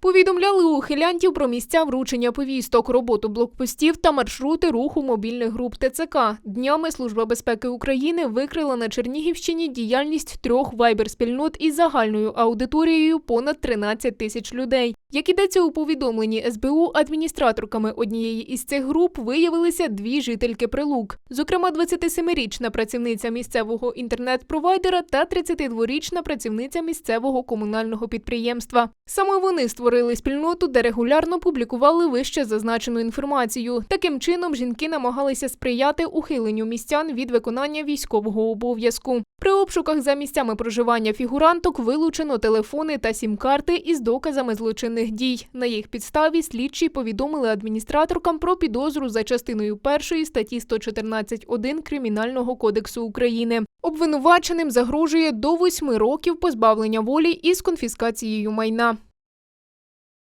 Повідомляли ухилянтів про місця вручення повісток, роботу блокпостів та маршрути руху мобільних груп ТЦК. Днями Служба безпеки України викрила на Чернігівщині діяльність трьох вайбер-спільнот із загальною аудиторією понад 13 тисяч людей. Як ідеться у повідомленні СБУ, адміністраторками однієї із цих груп виявилися дві жительки Прилук. Зокрема, 27-річна працівниця місцевого інтернет-провайдера та 32-річна працівниця місцевого комунального підприємства. Саме вони створили спільноту, де регулярно публікували вище зазначену інформацію. Таким чином, жінки намагалися сприяти ухиленню містян від виконання військового обов'язку. При обшуках за місцями проживання фігуранток вилучено телефони та сім-карти із доказами злочинних дій. На їх підставі слідчі повідомили адміністраторкам про підозру за частиною першої статті 114.1 Кримінального кодексу України. Обвинуваченим загрожує до восьми років позбавлення волі із конфіскацією майна.